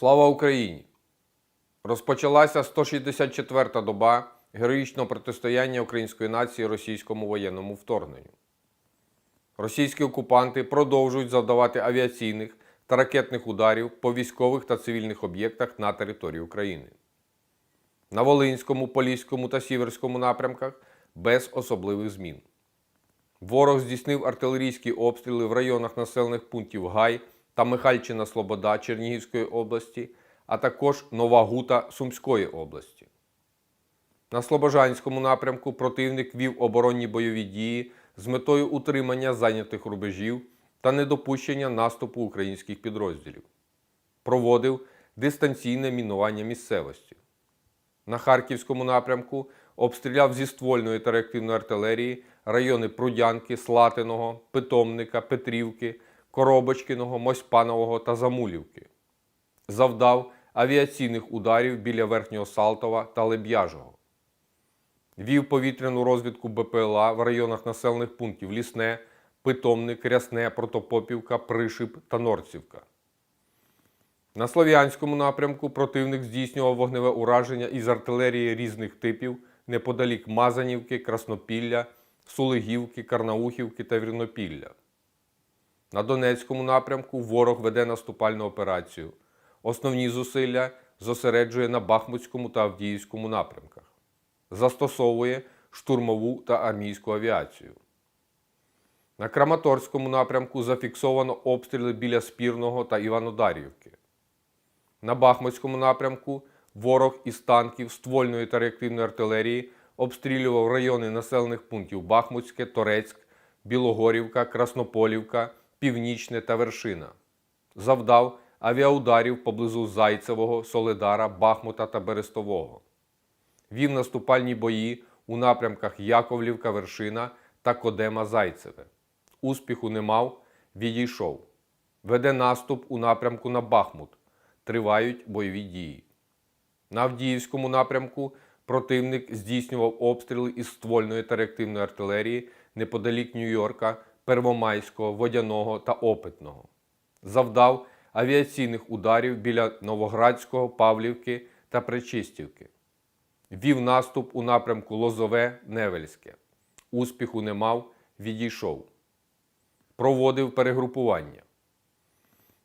Слава Україні! Розпочалася 164-та доба героїчного протистояння української нації російському воєнному вторгненню. Російські окупанти продовжують завдавати авіаційних та ракетних ударів по військових та цивільних об'єктах на території України. На Волинському, Поліському та Сіверському напрямках без особливих змін. Ворог здійснив артилерійські обстріли в районах населених пунктів Гай та Михальчина Слобода Чернігівської області, а також Нова Гута Сумської області. На Слобожанському напрямку противник вів оборонні бойові дії з метою утримання зайнятих рубежів та недопущення наступу українських підрозділів. Проводив дистанційне мінування місцевості. На Харківському напрямку обстріляв зі ствольної та реактивної артилерії райони Прудянки, Слатиного, Питомника, Петрівки, Коробочкиного, Мосьпанового та Замулівки. Завдав авіаційних ударів біля Верхнього Салтова та Леб'яжого. Вів повітряну розвідку БПЛА в районах населених пунктів Лісне, Питомник, Рясне, Протопопівка, Пришип та Норцівка. На Слов'янському напрямку противник здійснював вогневе ураження із артилерії різних типів неподалік Мазанівки, Краснопілля, Сулигівки, Карнаухівки та Вірнопілля. На Донецькому напрямку ворог веде наступальну операцію. Основні зусилля зосереджує на Бахмутському та Авдіївському напрямках. Застосовує штурмову та армійську авіацію. На Краматорському напрямку зафіксовано обстріли біля Спірного та Іванодарівки. На Бахмутському напрямку ворог із танків, ствольної та реактивної артилерії обстрілював райони населених пунктів Бахмутське, Торецьк, Білогорівка, Краснополівка, Північне та Вершина. Завдав авіаударів поблизу Зайцевого, Соледара, Бахмута та Берестового. Вів наступальні бої у напрямках Яковлівка, Вершина та Кодема Зайцеве. Успіху не мав, відійшов. Веде наступ у напрямку на Бахмут. Тривають бойові дії. На Авдіївському напрямку противник здійснював обстріли із ствольної та реактивної артилерії неподалік Нью-Йорка, Первомайського, Водяного та Опитного. Завдав авіаційних ударів біля Новоградського, Павлівки та Пречистівки. Вів наступ у напрямку Лозове, Невельське. Успіху не мав, відійшов. Проводив перегрупування.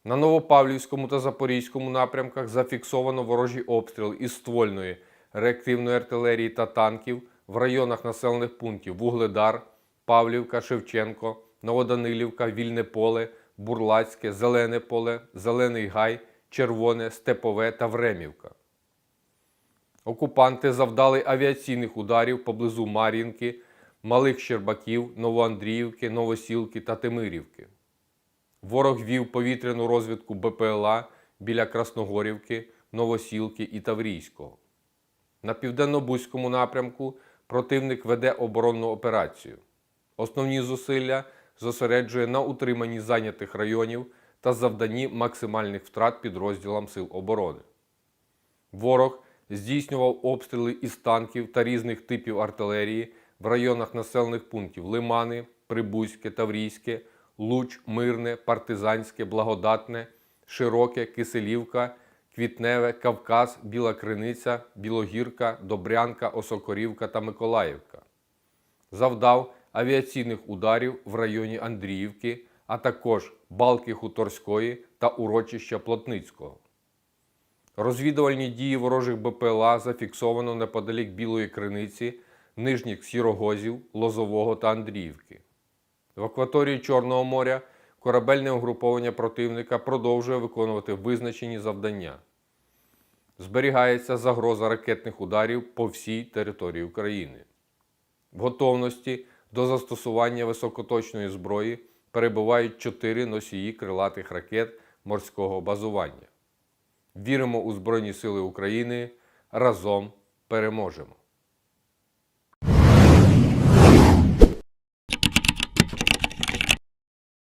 На Новопавлівському та Запорізькому напрямках зафіксовано ворожі обстріли із ствольної, реактивної артилерії та танків в районах населених пунктів Вугледар, Павлівка, Шевченко, Новоданилівка, Вільне поле, Бурлацьке, Зелене поле, Зелений Гай, Червоне, Степове та Времівка. Окупанти завдали авіаційних ударів поблизу Мар'їнки, Малих Щербаків, Новоандріївки, Новосілки та Тимирівки. Ворог вів повітряну розвідку БПЛА біля Красногорівки, Новосілки і Таврійського. На південно-бузькому напрямку противник веде оборонну операцію. Основні зусилля зосереджує на утриманні зайнятих районів та завданні максимальних втрат підрозділам Сил оборони. Ворог здійснював обстріли із танків та різних типів артилерії в районах населених пунктів Лимани, Прибузьке, Таврійське, Луч, Мирне, Партизанське, Благодатне, Широке, Киселівка, Квітневе, Кавказ, Біла Криниця, Білогірка, Добрянка, Осокорівка та Миколаївка. Завдав авіаційних ударів в районі Андріївки, а також Балки Хуторської та урочища Плотницького. Розвідувальні дії ворожих БПЛА зафіксовано неподалік Білої Криниці, Нижніх Сірогозів, Лозового та Андріївки. В акваторії Чорного моря корабельне угруповання противника продовжує виконувати визначені завдання. Зберігається загроза ракетних ударів по всій території України. В готовності до застосування високоточної зброї перебувають чотири носії крилатих ракет морського базування. Віримо у Збройні Сили України. Разом переможемо!